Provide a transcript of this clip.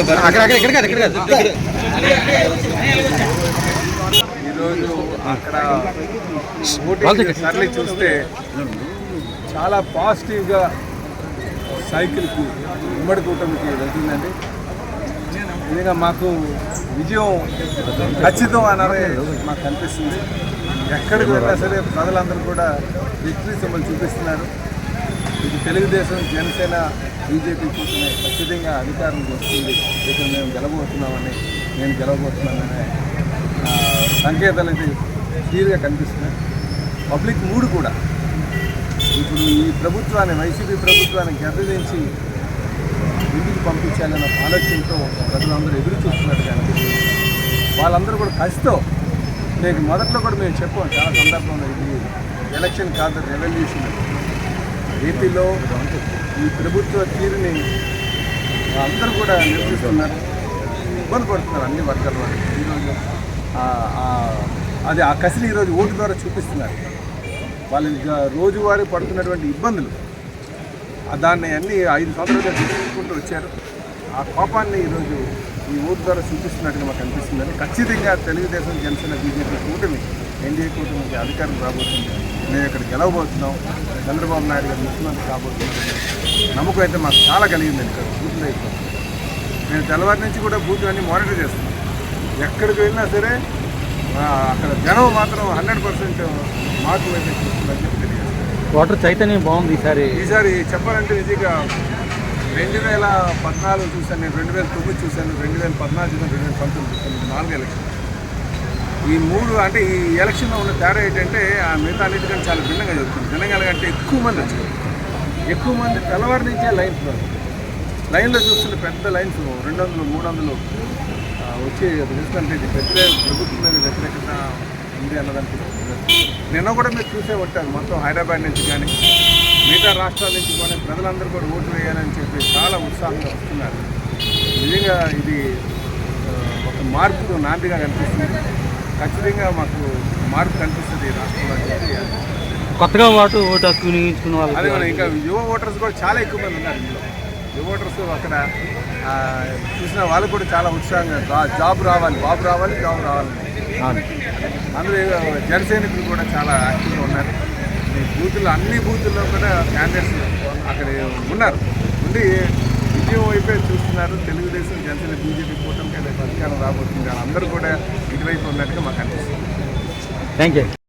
అక్కడ అక్కడ ఇక్కడ కాదు ఇక్కడ కాదు ఈరోజు అక్కడ ఓటింగ్ చూస్తే చాలా పాజిటివ్గా సైకిల్కి ఉమ్మడి కూటమికి వెళ్తుందండి. నిజంగా మాకు విజయం ఖచ్చితం అన్నదే మాకు కనిపిస్తుంది ఎక్కడికి వెళ్ళినా సరే ప్రజలందరూ కూడా విక్టరీ సింబల్ చూపిస్తున్నారు. తెలుగుదేశం జనసేన బీజేపీ కూర్చొని ఖచ్చితంగా అధికారం వస్తుంది. ఇక్కడ మేము గెలబోతున్నామని నేను గెలవబోతున్నాననే సంకేతాలు అయితే క్లియర్గా కనిపిస్తున్నాయి. పబ్లిక్ మూడు కూడా. ఇప్పుడు ఈ ప్రభుత్వాన్ని వైసీపీ ప్రభుత్వాన్ని గద్దెదించి ఇంటికి పంపించాలన్న ఆలోచనతో ప్రజలందరూ ఎదురు చూస్తున్నారు కానీ వాళ్ళందరూ కూడా కసితో నేను మొదట్లో కూడా మేము చెప్పాం చాలా సందర్భంలో ఇది ఎలక్షన్ కాదు రెవల్యూషన్. రీతిలో ఈ ప్రభుత్వ తీరుని అందరూ కూడా నిర్వహిస్తున్నారు ఇబ్బంది పడుతున్నారు అన్ని వర్గాల వారు ఈరోజు ఆ- అది ఆ కసిని ఈరోజు ఓటు ద్వారా చూపిస్తున్నారు. వాళ్ళు రోజువారీ పడుతున్నటువంటి ఇబ్బందులు. దాన్ని అన్ని ఐదు సంవత్సరాలుగా తీసుకుంటూ వచ్చారు. ఆ కోపాన్ని ఈరోజు ఈ ఓటు ద్వారా చూపిస్తున్నట్టుగా మాకు అనిపిస్తుందని ఖచ్చితంగా తెలుగుదేశం జనసేన బీజేపీ కూటమి ఎన్డీఏ కూటమికి అధికారం రాబోతుంది. మేము ఇక్కడ గెలవబోతున్నాం. చంద్రబాబు నాయుడు గారు ముఖ్యమంత్రి కాబోతున్నాం నమ్మకం అయితే మాకు చాలా కలిగిందండి ఇక్కడ. బూతులు అయిపోతుంది మేము తెల్లవారి నుంచి కూడా బూతులు అన్ని మానిటర్ చేస్తున్నాం. ఎక్కడికి వెళ్ళినా సరే అక్కడ జనం మాత్రం హండ్రెడ్ పర్సెంట్ మార్పు వైపు చూస్తుందని చెప్పి తెలియజేస్తాం వాటర్ చైతన్యం బాగుంది ఈసారి. ఈసారి చెప్పాలంటే నిజంగా రెండు వేల పద్నాలుగు చూశాను నేను రెండు వేల తొమ్మిది చూశాను రెండు వేల పద్నాలుగు చూశాను రెండు వేల పంతొమ్మిది చూశాను. నాలుగు ఎలక్షన్ ఈ మూడు అంటే ఈ ఎలక్షన్లో ఉన్న తేడా ఏంటంటే ఆ మిగతా అన్నిటికంటే చాలా భిన్నంగా జరుగుతుంది. భిన్నంగా అంటే ఎక్కువ మంది వచ్చారు. ఎక్కువ మంది తెల్లవారి నుంచే లైన్స్లో లైన్లో చూస్తుంటే పెద్ద లైన్స్ రెండు వందలు మూడు వందలు వచ్చి అది చూస్తుంటే ఇది వ్యతిరేక ప్రభుత్వం మీద వ్యతిరేకత ఉంది అన్నదానికి నిన్న కూడా మీరు చూసే ఉంటారు మొత్తం హైదరాబాద్ నుంచి కానీ మిగతా రాష్ట్రాల నుంచి కానీ ప్రజలందరూ కూడా ఓటు వేయాలని చెప్పి చాలా ఉత్సాహంగా వస్తున్నారు. నిజంగా ఇది ఒక మార్పుకు నాందిగా కనిపిస్తుంది. ఖచ్చితంగా మాకు మార్పు కనిపిస్తుంది ఈ రాష్ట్రంలో కొత్తగా ఓటు ఓటు హక్కు వినియోగించుకున్న అదే వాళ్ళకి మనం ఇంకా యువ ఓటర్స్ కూడా చాలా ఎక్కువ మంది ఉన్నారు ఇందులో. యువ ఓటర్స్ అక్కడ చూసిన వాళ్ళు కూడా చాలా ఉత్సాహంగా జాబ్ రావాలి బాబు రావాలి జాబ్ రావాలి. అందులో జనసైనికులు కూడా చాలా యాక్టివ్గా ఉన్నారు. ఈ బూతుల్లో అన్ని బూతుల్లో కూడా క్యాండిడేట్స్ అక్కడ ఉన్నారు. ఉండి విజయం వైపే చూస్తున్నారు. తెలుగుదేశం జనసేన బీజేపీ కూటమికి అధికారం రాబోతుంది. అందరూ కూడా ఇటువైపు ఉన్నట్టుగా మాకు అనిపిస్తుంది. Thank you